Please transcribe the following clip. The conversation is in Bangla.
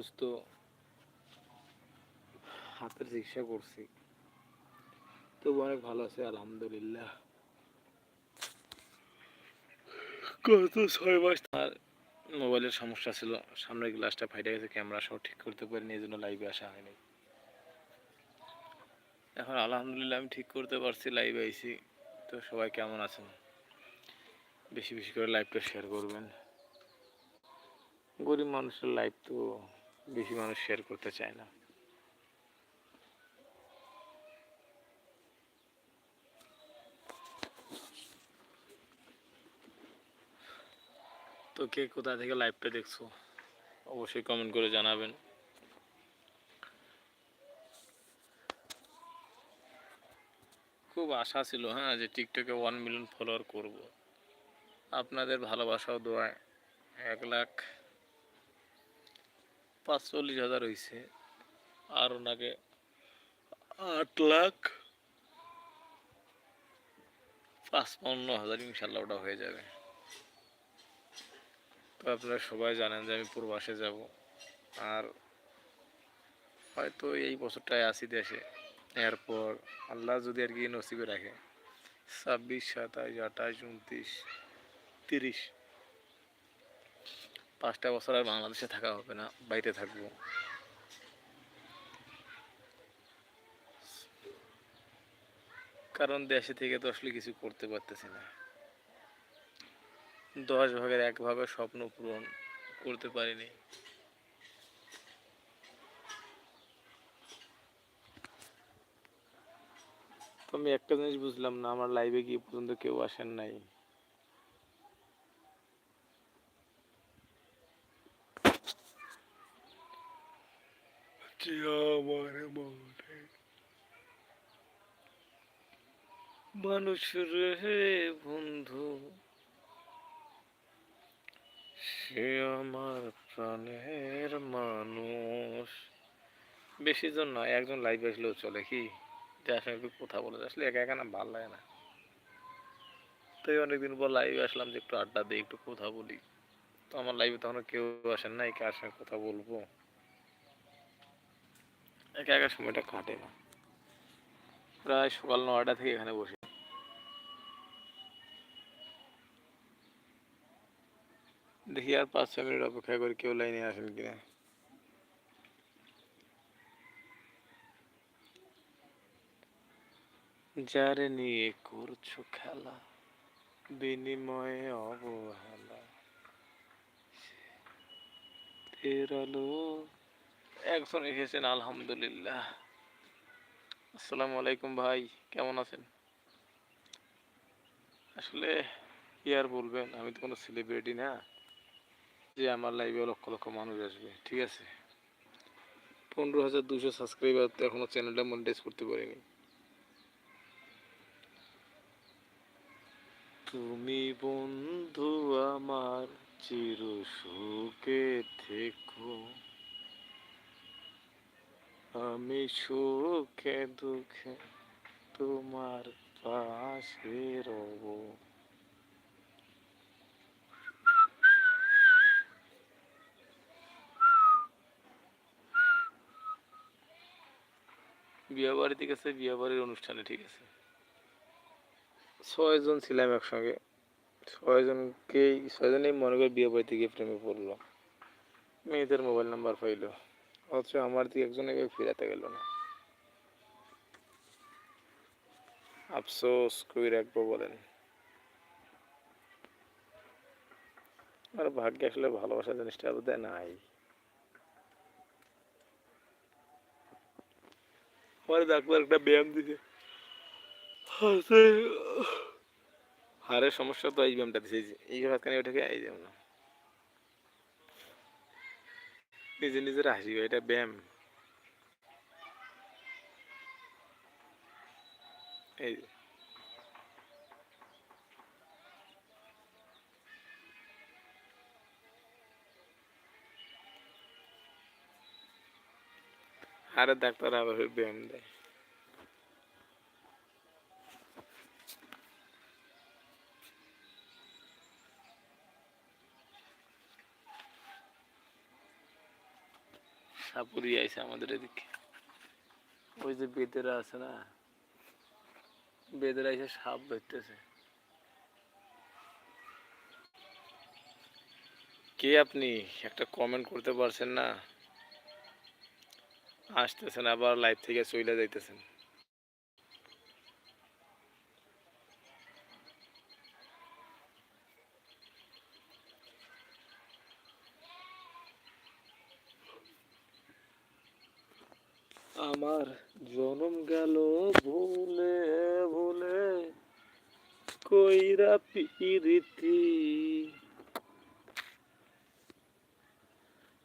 অসুস্থ হাতের চিকিৎসা করছি। তবু অনেক ভালো আছে আলহামদুলিল্লাহ। গত ছয় মাস আর মোবাইলের সমস্যা ছিল সামনের গ্লাসটা ফাইটে গেছে ক্যামেরা সহ ঠিক করতে পারিনি এই জন্য লাইভে আসা হয়নি। এখন আলহামদুলিল্লাহ আমি ঠিক করতে পারছি লাইভে আইছি। তো সবাই কেমন আছেন? বেশি বেশি করে লাইভটা শেয়ার করবেন। গরিব মানুষের লাইভ তো বেশি মানুষ শেয়ার করতে চায় না। তো কে কোথা থেকে লাইভটা দেখছ? অবশ্যই কমেন্ট করে জানাবেন। খুব আশা ছিল হ্যাঁ যে টিকটকে ওয়ান মিলিয়ন ফলোয়ার করব। আপনাদের ভালোবাসাও দোয়ায় এক লাখ। পাঁচচল্লিশ হাজার হয়েছে আর ওনাকে আট লাখ পাঁচপান্ন হাজার ইনশাল্লাহ ওটা হয়ে যাবে। তো আপনারা সবাই জানেন যে আমি পূর্বাসে যাব। আর হয়তো এই বছরটায় আসি দেশে। এরপর আল্লাহ যদি আর কি নসিবে রাখে, ছাব্বিশ সাতাশ আঠাশ, উনত্রিশ, তিরিশ পাঁচটা বছর আর বাংলাদেশে থাকা হবে না বাইরে থাকব। কারণ দেশে থেকে তো আসলে কিছু করতে পারতেছি না। দশ ভাগের এক ভাগের স্বপ্ন পূরণ করতে পারিনি। আমি একটা জিনিস বুঝলাম না, আমার লাইভে গিয়ে পর্যন্ত কেউ আসেন নাই যে আমার মনে মানুষ রে বন্ধু, সে আমার প্রাণের মানুষ। বেশি জন নয় একজন লাইভ আসলেও চলে কি? যার সঙ্গে কথা বলে আসলে একা একা না, ভালো লাগে না। তাই অনেকদিন পর লাইভে আসলাম যে একটু আড্ডা দিই, একটু কথা বলি। তো আমার লাইভে তখন কেউ আসেন নাই, কার সঙ্গে কথা বলব? একা একা সময়টা কাটে না। প্রায় সকাল নয়টা থেকে এখানে বসে। দেখি আর পাঁচ ছ মিনিট অপেক্ষা করে কেউ লাইনে আসেন কিনা। যারে নিয়ে করছ খেলা, বিনিময়ে অবহেলা তেরালো একজন এসেছেন, আলহামদুলিল্লাহ। আসসালামু আলাইকুম ভাই, কেমন আছেন? আসলে কি আর বলবেন, আমি তো কোনো সেলিব্রিটি না। যে আমার লাইভে লক্ষ লক্ষ মানুষ আসবে, ঠিক আছে? পনেরো হাজার দুশো সাবস্ক্রাইবার তো এখনও চ্যানেলটা মনিটাইজ করতে পারিনি। তুমি বন্ধু আমার চির সুখে থেকো। আমি সুখে দুঃখে তোমার পাশে রব। বিয়ে বাড়িতে গেছে বিয়ে বাড়ির অনুষ্ঠানে ঠিক আছে। ছয়জন ছিলাম একসঙ্গে। ছয়জনকেই ছয়জনেই মনে করে বিয়ে বাড়িতে গিয়ে প্রেমে পড়ল। মেয়েদের মোবাইল নাম্বার পাইলো। অথচ আমার দিকে একজনকে ফিরাতে গেল না। আফসোস কই রাখব বলেন। আর ভাগ্যে আসলে ভালোবাসা জিনিসটা বোধহয় নাই। আমার ডাক্তার একটা ব্যায়াম দিছে। হাড়ের সমস্যা তো এই ব্যায়ামটা দিছে, এই হাতখানি ওটাকে এই যেমন নিজে নিজের হাসি এটা ব্যায়াম এই। আরে ডাক্তার আবার ব্যায়াম দেয় সাপুরি আইছে আমাদের এদিকে। ওই যে বেদেরা আছে না, বেদেরা এসে সাপ ধরতেছে। কে আপনি? একটা কমেন্ট করতে পারছেন না। আসতেছেন, আবার লাইভ থেকে চলে যাইতেছেন। আমার জনম গেল ভুলে ভুলে কইরা পিরিতি।